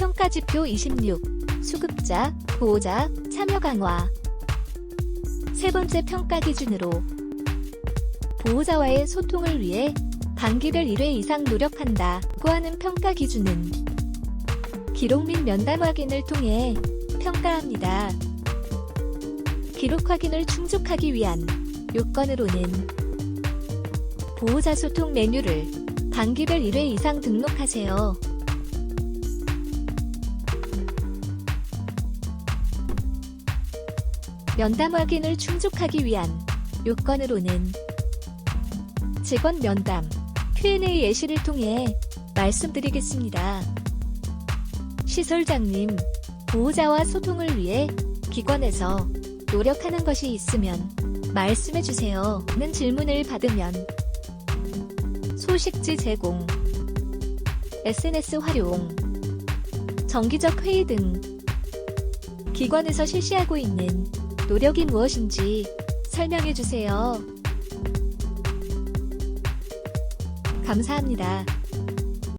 평가지표 26. 수급자, 보호자, 참여 강화. 세 번째 평가 기준으로 보호자와의 소통을 위해 단기별 1회 이상 노력한다. 고 하는 평가 기준은 기록 및 면담 확인을 통해 평가합니다. 기록 확인을 충족하기 위한 요건으로는 보호자 소통 메뉴를 단기별 1회 이상 등록하세요. 면담 확인을 충족하기 위한 요건으로는 직원 면담, Q&A 예시를 통해 말씀드리겠습니다. 시설장님, 보호자와 소통을 위해 기관에서 노력하는 것이 있으면 말씀해 주세요. 는 질문을 받으면 소식지 제공, SNS 활용, 정기적 회의 등 기관에서 실시하고 있는 노력이 무엇인지 설명해 주세요. 감사합니다.